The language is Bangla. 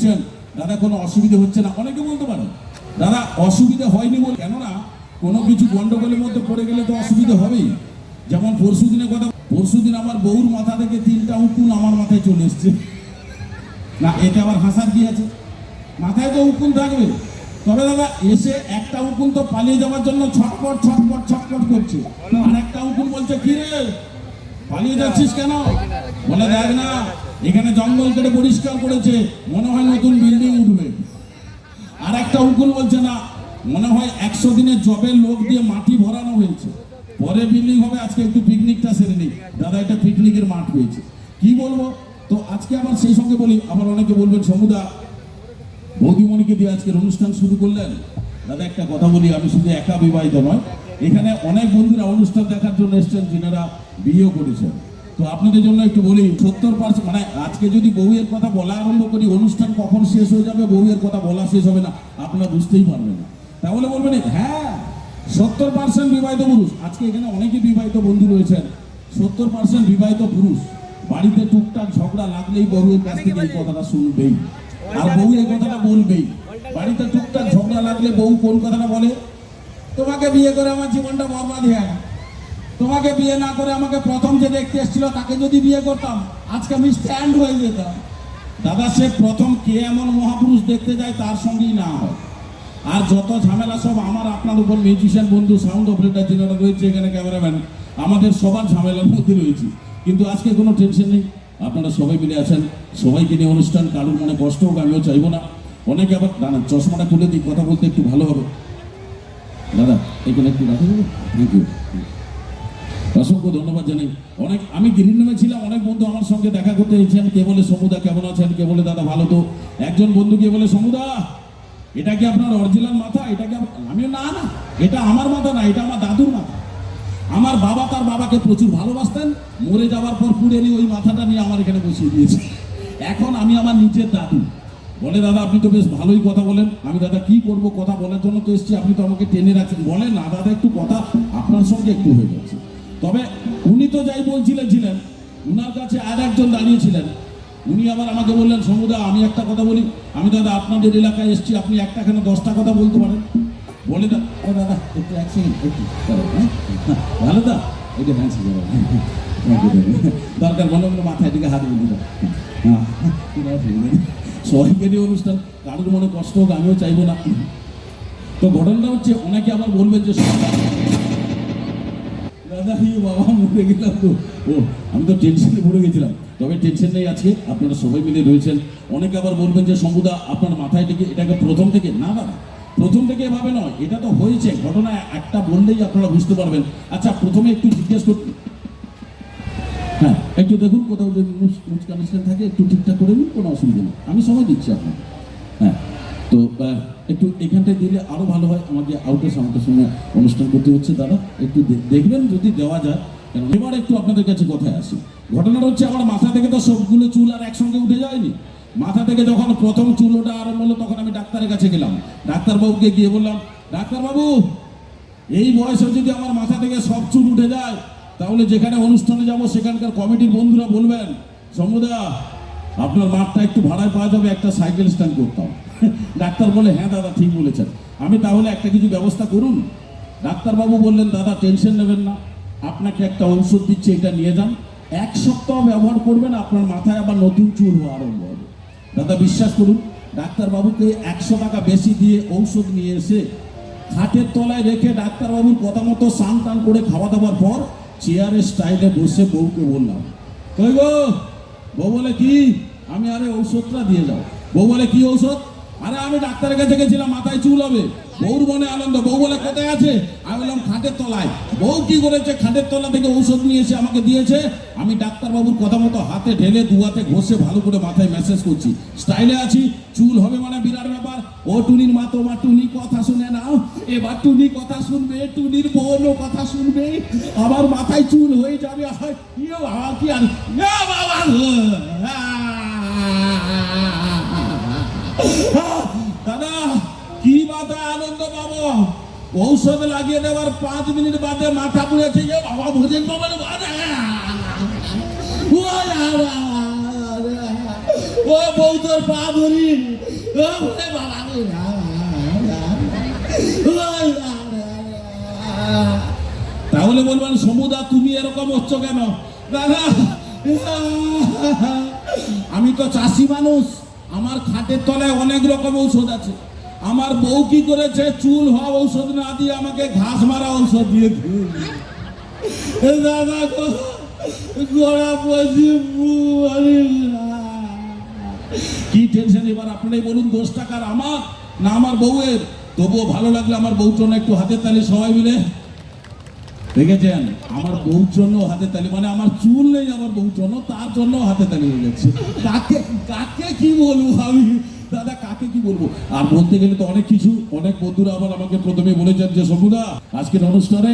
ভুগছেন দাদা কোনো অসুবিধা হচ্ছে না। অনেকে বলতে পারে দাদা অসুবিধা হয়নি বলে। কেননা, কোনো কিছু গন্ডগোলের মধ্যে পড়ে গেলে তো অসুবিধা হবেই। যেমন পরশু দিনের কথা, পরশু দিন আমার বউর মাথা থেকে তিনটা উকুন আমার মাথায় চলে এসছে। না, এতে আবার হাসার কি আছে? মাথায় তো উকুন থাকবে। তবে দাদা, এসে একটা উকুন তো পালিয়ে যাওয়ার জন্য ছটপট ছটপট ছটপট করছে। আর একটা উকুন বলছে কি রে পালিয়ে যাচ্ছিস কেন? বলে, দেখ না এখানে জঙ্গল কেটে পরিষ্কার করেছে, মনে হয় নতুন বিল্ডিং উঠবে। আর একটা উকুন বলছে না, মনে হয় একশো দিনের জবের লোক দিয়ে মাটি ভরানো হয়েছে। পরে বিল্ডিং হবে, আজকে একটু পিকনিকটা সেরে নেই। দাদা এটা পিকনিকের মাঠ হয়েছে কি বলব? তো আজকে আবার সেই সঙ্গে বলি, আবার অনেকে বলবেন, সমুদা, বৌদিমণিকে দিয়ে আজকের অনুষ্ঠান শুরু করলেন? দাদা, একটা কথা বলি, আমি শুধু একা বিবাহিত নয়, এখানে অনেক বন্ধুরা অনুষ্ঠান দেখার জন্য এসছেন, যিনারা বিয়েও করেছেন। তো আপনাদের জন্য একটু বলি, সত্তর পার্সেন্ট মানে আজকে যদি বউয়ের কথা বলা আরম্ভ করি, অনুষ্ঠান কখন শেষ হয়ে যাবে, বউয়ের কথা বলা শেষ হবে না, আপনারা বুঝতেই পারবেন না। তাহলে বলবেন হ্যাঁ সত্তর পার্সেন্ট বিবাহিত পুরুষ। আজকে এখানে অনেকে বিবাহিত বন্ধু রয়েছেন, সত্তর পার্সেন্ট বিবাহিত পুরুষ। বাড়িতে টুকটাক ঝগড়া লাগলেই বউয়ের কাছ থেকে এই কথাটা শুনবেই। আর বউ এই কথাটা বলবেই। বাড়িতে টুকটাক ঝগড়া লাগলে বউ কোন কথাটা বলে? তোমাকে বিয়ে করে আমার জীবনটা বরবাদ হয়ে তোমাকে বিয়ে না করে আমাকে প্রথম যে দেখতে এসেছিল, তাকে যদি বিয়ে করতাম, আজকে আমি স্ট্যান্ড হয়ে যেতাম। দাদা, সে প্রথম কে এমন মহাপুরুষ দেখতে যায় তার সঙ্গেই না হয়। আর যত ঝামেলা সব আমার, আপনার উপর মিউজিশিয়ান বন্ধু সাউন্ড অপারেটার যিনারা রয়েছে এখানে ক্যামেরাম্যান আমাদের সবার ঝামেলার মধ্যে রয়েছে। কিন্তু আজকে কোনো টেনশন নেই। আপনারা সবাই মিলে আছেন। সবাইকে নিয়ে অনুষ্ঠান, কারোর মনে কষ্ট হোক, আমিও চাইব না। অনেকে আবার দাঁড়া চশমাটা খুলে দিই, কথা বলতে একটু ভালো হবে। দাদা, এখানে একটু রাখা যাবে থ্যাংক ইউ অসংখ্য ধন্যবাদ জানাই। অনেক আমি গ্রিন রুমে ছিলাম, অনেক বন্ধু আমার সঙ্গে দেখা করতে এসেছেন। কে বলে সমুদা, কেমন আছেন? কে বলে, দাদা, ভালো তো? একজন বন্ধু কে বলে, সমুদা, এটা কি আপনার অরিজিনাল মাথা? এটা কি আমি না না, এটা আমার মাথা না, এটা আমার দাদুর মাথা। আমার বাবা তার বাবাকে প্রচুর ভালোবাসতেন। মরে যাওয়ার পর পুড়ে নিয়ে ওই মাথাটা নিয়ে আমার এখানে বসিয়ে দিয়েছে। এখন আমি আমার নিজের দাদু। বলে, দাদা, আপনি তো বেশ ভালোই কথা বলেন। আমি, দাদা, কি করব? কথা বলার জন্য তো এসেছি। আপনি তো আমাকে টেনে রাখছেন। বলেন না, দাদা, একটু কথা আপনার সঙ্গে একটু হয়ে যাচ্ছে। তবে উনি তো যাই বলছিলেন ছিলেন। উনার কাছে আর একজন দাঁড়িয়েছিলেন উনি আবার আমাকে বললেন সমুদা আমি একটা কথা বলি। আমি দাদা আপনাদের এলাকায় এসেছি আপনি একটা কেন দশটা কথা বলতে পারেন? বলে দা ও দাদা একটু এক সেকেন্ড একটু হ্যাঁ? হ্যাঁ, ভালো দা এটা হ্যাঁ. দরকার মনে মাথায় দিকে হাত বলি হ্যাঁ কোনো সবাইকে নিয়ে অনুষ্ঠান। কারোর মনে কষ্ট হোক আমিও চাইব না। তো ঘটনাটা হচ্ছে ওনাকে আবার বলবেন যে দাদা ই বাবা মরে গেলাম তো। ও, আমি তো টেনশনে পড়ে গেছিলাম। তবে টেনশন নেই আপনারা সবাই মিলে রয়েছেন। অনেকে আবার বলবেন যে সমুদা আপনার মাথায় থেকে এটাকে প্রথম থেকে, না দাদা প্রথম থেকে এভাবে নয়, এটা তো হয়েছে। ঘটনা একটা বললেই আপনারা বুঝতে পারবেন। আচ্ছা প্রথমে একটু জিজ্ঞেস করতে হ্যাঁ একটু দেখুন কোথাও যদি থাকে, একটু ঠিকঠাক করে নিন, কোনো অসুবিধা নেই। আমি সময় দিচ্ছি আপনাকে। হ্যাঁ। তো একটু এখানটায় দিলে আরও ভালো হয়। আমাকে আউটের সাউন্ডের সঙ্গে অনুষ্ঠান করতে হচ্ছে দাদা। একটু দেখবেন যদি দেওয়া যায়। কারণ এবার একটু আপনাদের কাছে কথায় আসি। ঘটনাটা হচ্ছে, আমার মাথা থেকে তো সবগুলো চুল আর একসঙ্গে উঠে যায়নি। মাথা থেকে যখন প্রথম চুল ওটা আরম্ভ হলো, তখন আমি ডাক্তারের কাছে গেলাম। ডাক্তারবাবুকে গিয়ে বললাম, ডাক্তারবাবু, এই বয়সে যদি আমার মাথা থেকে সব চুল উঠে যায়, তাহলে যেখানে অনুষ্ঠানে যাব, সেখানকার কমিটির বন্ধুরা বলবেন, সমুদা, আপনার মাঠটা একটু ভাড়ায় পাওয়া যাবে, একটা সাইকেল স্ট্যান্ড করতাম। ডাক্তার বলে হ্যাঁ দাদা, ঠিক বলেছেন। আমি তাহলে একটা কিছু ব্যবস্থা করুন। ডাক্তারবাবু বললেন, দাদা, টেনশন নেবেন না। আপনাকে একটা ঔষধ দিচ্ছে, এটা নিয়ে যান। এক সপ্তাহ ব্যবহার করবেন, আপনার মাথায় আবার নতুন চুল হওয়া আরম্ভ হবে। দাদা, বিশ্বাস করুন, ডাক্তারবাবুকে একশো টাকা বেশি দিয়ে ঔষধ নিয়ে এসে খাটের তলায় রেখে ডাক্তারবাবুর কথা মতো স্নান টান করে খাওয়া দাওয়ার পর চেয়ারের স্টাইলে বসে বউকে বললাম, কই গো? বউ বলে কি? আমি আরে ঔষধটা দিয়ে যাও। বউ বলে, কি ঔষধ? আরে আমি ডাক্তারের কাছে গেছিলাম মাথায় চুল হবে বউর মনে আনন্দ বউ বলে কোথায় আছে আমি বললাম খাটের তলায় বউ কি করেছে খাটের তলা থেকে ঔষধ নিয়ে এসে আমাকে দিয়েছে আমি ডাক্তারবাবুর কথা মতো হাতে ঢেলে দুয়াতে ঘষে ভালো করে মাথায় মেসেজ করছি স্টাইলে আছি চুল হবে মানে বিরাট ব্যাপার ও টুনির মা তোমার টুনি কথা শুনে নাও এবার টুনি কথা শুনবে টুনির বোনও কথা শুনবে আমার মাথায় চুল হয়ে যাবে ইয়ে কি আর ইয়ে বাবা মাথায় আনন্দ পাবো। ঔষধ লাগিয়ে দেওয়ার পাঁচ মিনিট বাদে মাথা পুড়েছে যে বাবা ভোজন বাবার ও বউ তোর পা ধরি। তাহলে বলবেন, সমুদা, তুমি এরকম হচ্ছ কেন? দাদা, আমি তো চাষি মানুষ। আমার খাটের তলায় অনেক রকম ঔষধ আছে। আমার বউ কি করেছে? চুল হওয়া ঔষধ না দিয়ে আমাকে ঘাস মারা ঔষধ দিয়ে দিয়েছে। দাদা গোড়া পচি কি টেনশন এবার? আপনারাই বলুন দোষ টাকার আমার না আমার বউয়ের? তবুও ভালো লাগলে আমার বউর জন্য একটু হাতের তালি সবাই মিলে। দেখেছেন? আমার বউর জন্য হাতে তালি মানে আমার চুল নেই আমার বউর জন্য, তার জন্য হাতে তালি হয়ে যাচ্ছে কাকে কাকে কি বলব আমি? দাদা, কাকে কি বলব? আর বলতে গেলে তো অনেক কিছু, অনেক বন্ধুরা আবার আমাকে প্রথমে বলেছেন যে সমুদা আজকের অনুষ্ঠানে